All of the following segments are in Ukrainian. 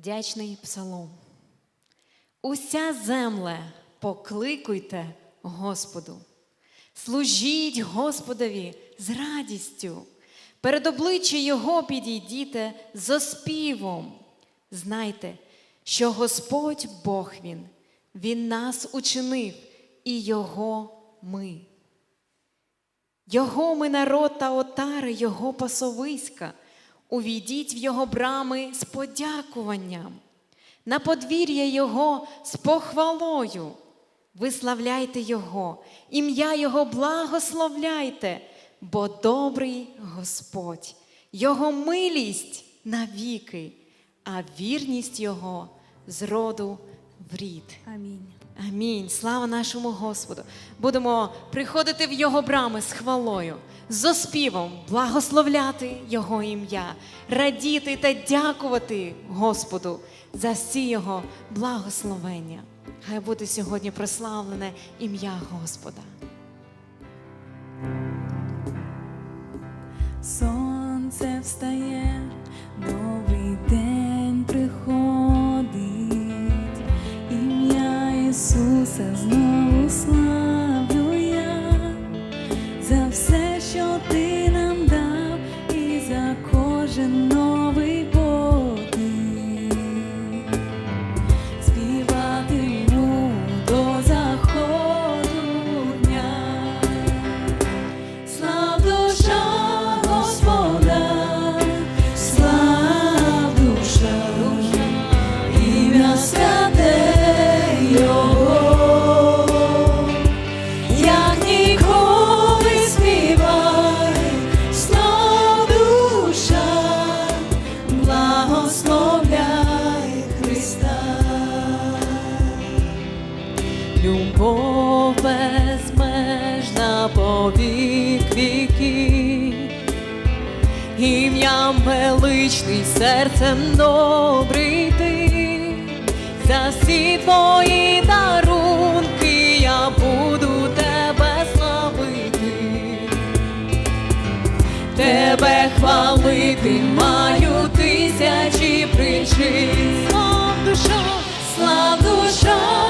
Вдячний псалом. Уся земле покликуйте Господу. Служіть Господові з радістю. Перед обличчя Його підійдіте з оспівом. Знайте, що Господь Бог Він, Він нас учинив, і Його ми. Його ми народ та отари, Його пасовиська. Увійдіть в Його брами з подякуванням, на подвір'я Його з похвалою. Виславляйте Його, ім'я Його благословляйте, бо добрий Господь, Його милість навіки, а вірність Його з роду в рід. Амінь. Амінь. Слава нашому Господу. Будемо приходити в Його брами з хвалою, з оспівом, благословляти Його ім'я, радіти та дякувати Господу за всі Його благословення. Хай буде сьогодні прославлене ім'я Господа. Сонце встає, ім'я Ісуса безмежна по вік віків, ім'ям величний серцем добрий ти, за всі твої дарунки я буду тебе славити, тебе хвалити маю тисячі причин. Слав душа, слав душа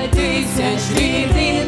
десять тисяч рідний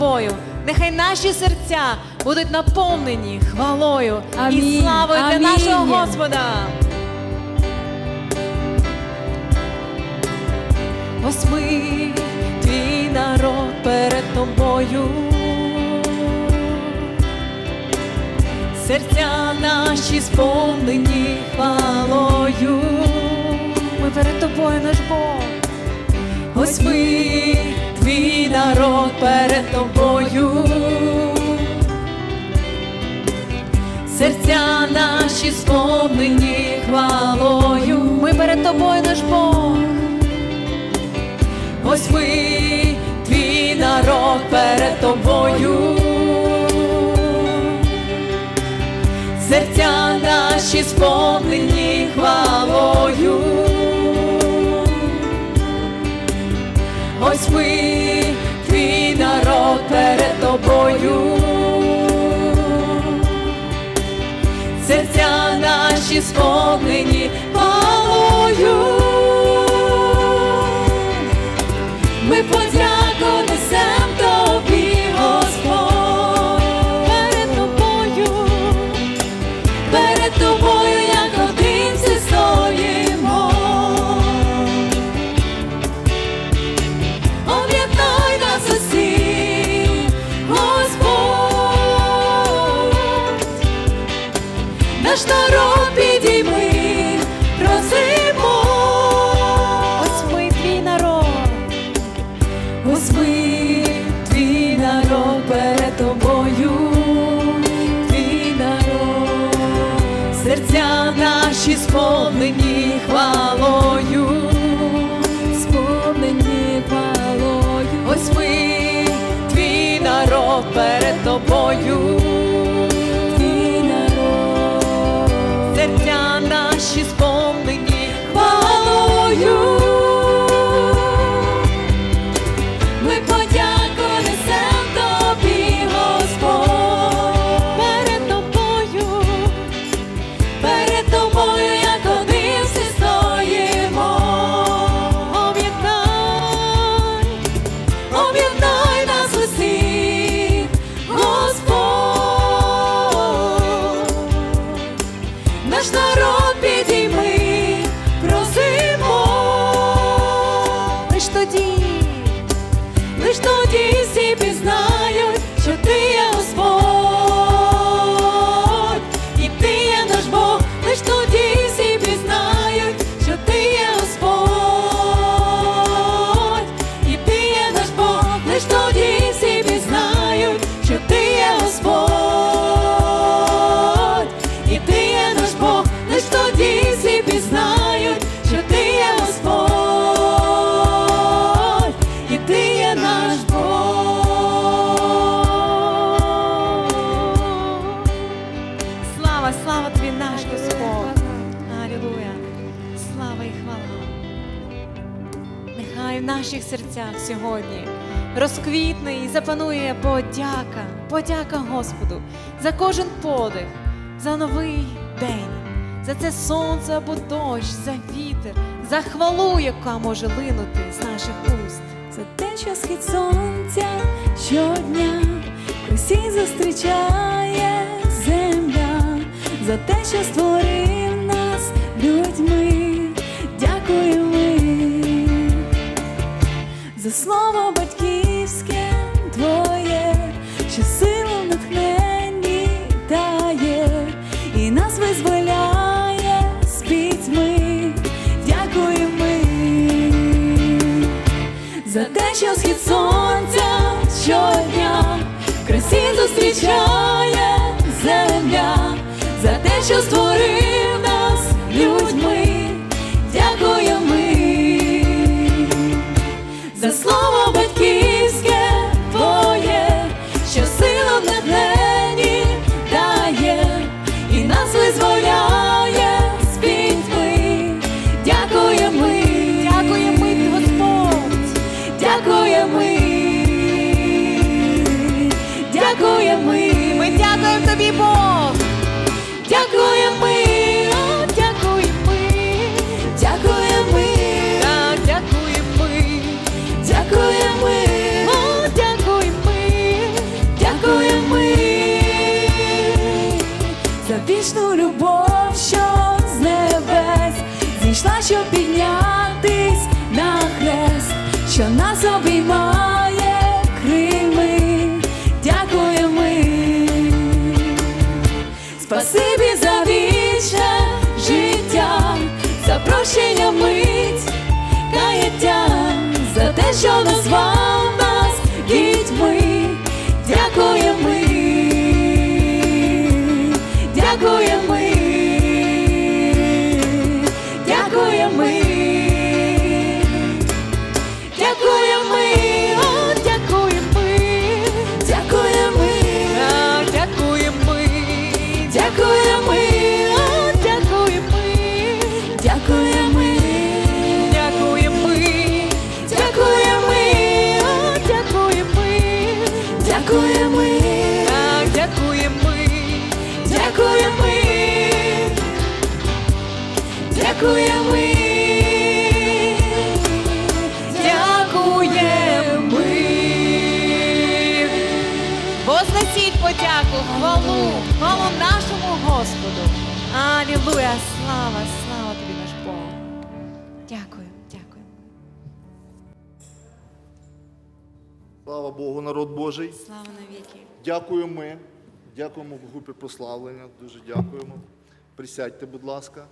тобою. Нехай наші серця будуть наповнені хвалою і Амінь, славою для нашого Господа. Ось ми твій народ перед тобою. серця наші сповнені хвалою. Ми перед тобою наш Бог. Ось ми, твій народ перед тобою. Серця наші сповнені хвалою. Ми перед тобою наш Бог. Ось ми, твій народ перед тобою. Серця наші сповнені хвалою. Ось ми, тобою. Серця наші сповнені хвалою. Ми подяку несем тобі, Господь, перед тобою, перед тобою, перед тобою, Слава, тобі наш Господь. Алілуя. Слава і хвала. Нехай в наших серцях сьогодні розквітне і запанує подяка, подяка Господу за кожен подих, за новий день, за це сонце або дощ, за вітер, за хвалу, яка може линути з наших уст. За те, що схід сонця щодня усіх зустрічає за те, що створив нас людьми, дякуємо за слово батьківське твоє, що силу натхненні дає і нас визволяє з пітьми, дякуємо ми за те, що схід сонця щодня красі зустрічає земля, те, що створив що нас обіймає Крими, дякую ми, спасибі за вічне життя, за прощення мить, каяття, за те, що нас вам. Слава Богу, народ Божий. Слава навіки. Дякуємо ми. Дякуємо в групі прославлення. Дуже дякуємо. Присядьте, будь ласка.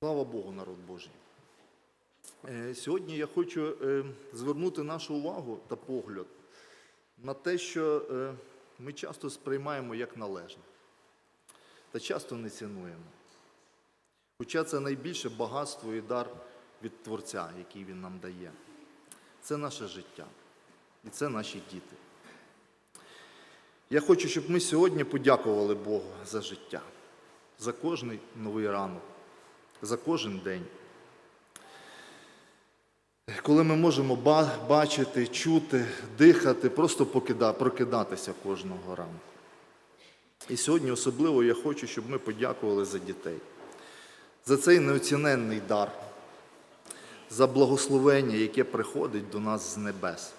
Слава Богу, народ Божий. Е, Сьогодні я хочу е, звернути нашу увагу та погляд на те, що е, ми часто сприймаємо як належне та часто не цінуємо. Хоча це найбільше багатство і дар від Творця, який Він нам дає. Це наше життя і це наші діти. Я хочу, щоб ми сьогодні подякували Богу за життя, за кожний новий ранок, за кожен день. Коли ми можемо бачити, чути, дихати, просто прокидатися кожного ранку. І сьогодні особливо я хочу, щоб ми подякували за дітей, за цей неоціненний дар, за благословення, яке приходить до нас з небес.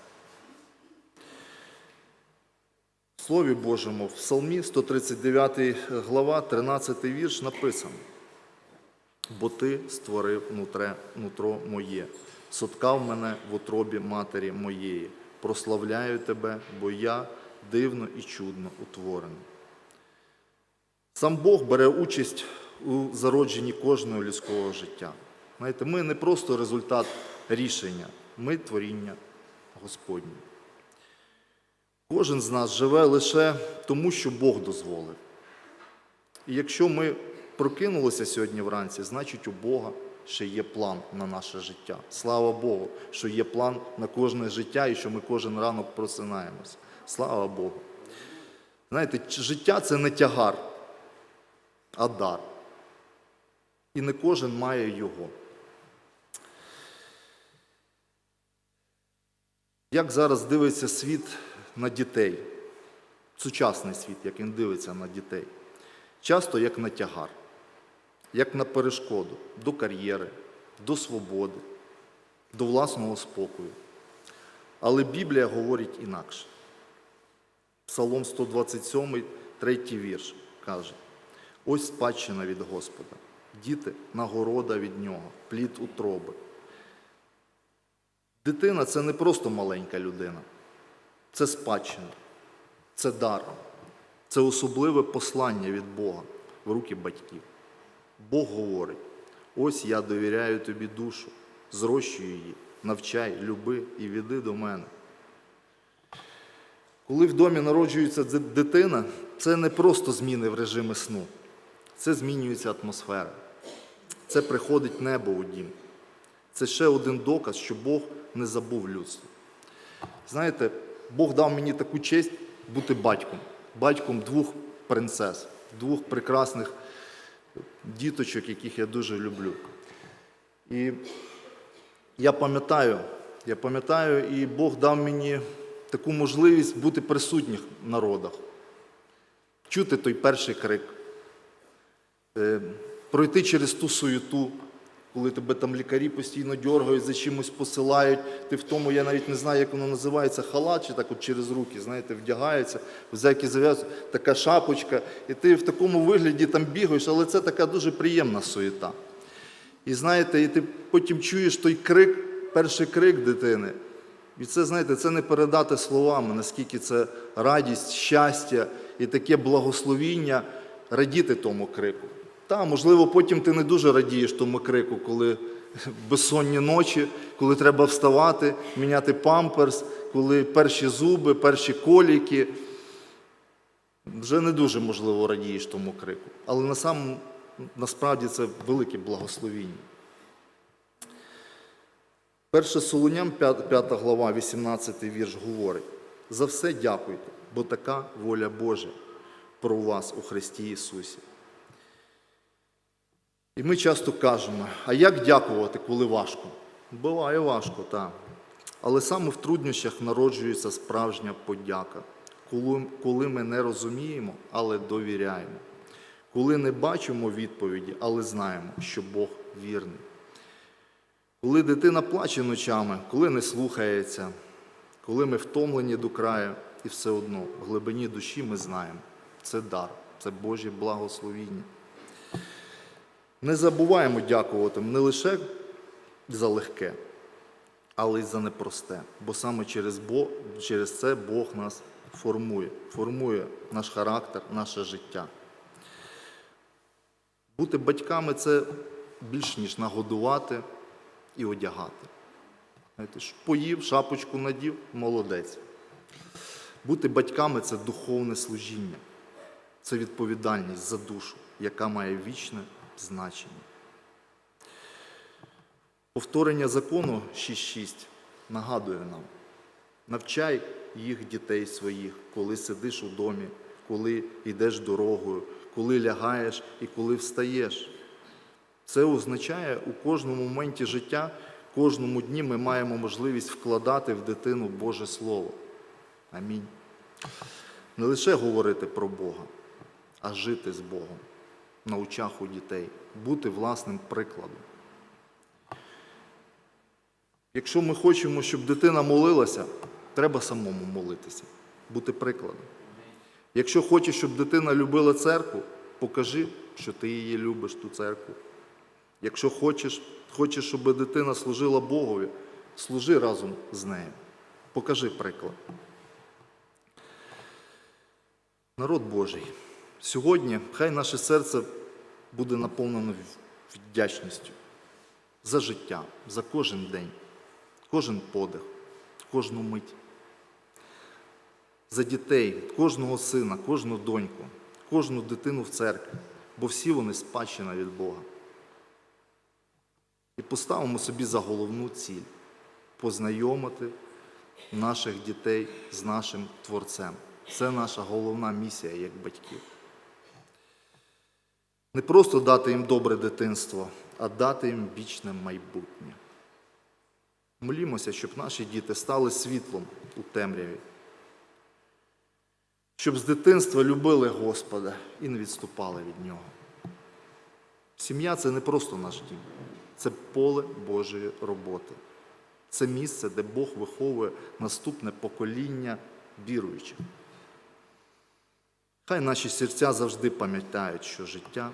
В Слові Божому, в Псалмі 139 глава, 13 вірш написано. Бо ти створив нутре, нутро моє, соткав мене в утробі матері моєї. Прославляю тебе, бо я дивно і чудно утворений. Сам Бог бере участь у зародженні кожного людського життя. Знаєте, ми не просто результат рішення, ми творіння Господнє. Кожен з нас живе лише тому, що Бог дозволив. І якщо ми прокинулися сьогодні вранці, значить у Бога ще є план на наше життя. Слава Богу, що є план на кожне життя і що ми кожен ранок просинаємося. Слава Богу. Знаєте, життя це не тягар, а дар. І не кожен має його. Як зараз дивиться світ на дітей, сучасний світ, як він дивиться на дітей, часто як на тягар, як на перешкоду до кар'єри, до свободи, до власного спокою. Але Біблія говорить інакше. Псалом 127, третій вірш каже: ось спадщина від Господа, діти нагорода від нього, плід утроби. Дитина це не просто маленька людина, це спадщина, це дар, це особливе послання від Бога в руки батьків. Бог говорить: ось я довіряю тобі душу, зрощую її, навчай, люби і веди до мене. Коли в домі народжується дитина, це не просто зміни в режимі сну, це змінюється атмосфера. Це приходить небо у дім. Це ще один доказ, що Бог не забув людство. Знаєте, Бог дав мені таку честь бути батьком, батьком двох принцес, двох прекрасних діточок, яких я дуже люблю. І я пам'ятаю, я пам'ятаю, і Бог дав мені таку можливість бути присутніх в народах, чути той перший крик, е, пройти через ту суєту, коли тебе там лікарі постійно дергають, за чимось посилають. Ти в тому, я навіть не знаю, як воно називається, халат чи так от через руки, знаєте, вдягається, взяки зав'язують, така шапочка, і ти в такому вигляді там бігаєш, але це така дуже приємна суєта. І знаєте, і ти потім чуєш той крик, перший крик дитини. І це, знаєте, це не передати словами, наскільки це радість, щастя і таке благословіння радіти тому крику. Та, можливо, потім ти не дуже радієш тому крику, коли безсонні ночі, коли треба вставати, міняти памперс, коли перші зуби, перші коліки. Вже не дуже можливо радієш тому крику. Але на сам, насправді це велике благословіння. Перше Солуням, 5 глава, 18 вірш говорить: за все дякуйте, бо така воля Божа про вас у Христі Ісусі. І ми часто кажемо, а як дякувати, коли важко? Буває важко, так. Але саме в труднощах народжується справжня подяка, коли, коли ми не розуміємо, але довіряємо, коли не бачимо відповіді, але знаємо, що Бог вірний. Коли дитина плаче ночами, коли не слухається, коли ми втомлені до краю, і все одно в глибині душі ми знаємо, це дар, це Божє благословіння. Не забуваємо дякувати не лише за легке, але й за непросте. Бо саме через, Бог, через це Бог нас формує, формує наш характер, наше життя. Бути батьками це більш ніж нагодувати і одягати. Поїв, шапочку надів, молодець. Бути батьками це духовне служіння, це відповідальність за душу, яка має вічне значення. Повторення закону 6.6 нагадує нам: навчай їх дітей своїх, коли сидиш у домі, коли йдеш дорогою, коли лягаєш і коли встаєш. Це означає, у кожному моменті життя, кожному дні ми маємо можливість вкладати в дитину Боже Слово. Амінь. Не лише говорити про Бога, а жити з Богом на очах у дітей, бути власним прикладом. Якщо ми хочемо, щоб дитина молилася, треба самому молитися, бути прикладом. Якщо хочеш, щоб дитина любила церкву, покажи, що ти її любиш, ту церкву. Якщо хочеш, хочеш, щоб дитина служила Богові, служи разом з нею. Покажи приклад. Народ Божий, сьогодні хай наше серце буде наповнено вдячністю за життя, за кожен день, кожен подих, кожну мить. За дітей, кожного сина, кожну доньку, кожну дитину в церкві, бо всі вони спадщина від Бога. І поставимо собі за головну ціль познайомити наших дітей з нашим Творцем. Це наша головна місія як батьків. Не просто дати їм добре дитинство, а дати їм вічне майбутнє. Молімося, щоб наші діти стали світлом у темряві, щоб з дитинства любили Господа і не відступали від Нього. Сім'я це не просто наш дім, це поле Божої роботи. Це місце, де Бог виховує наступне покоління віруючих. Хай наші серця завжди пам'ятають, що життя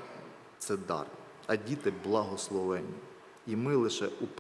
це дар, а діти благословені. І ми лише у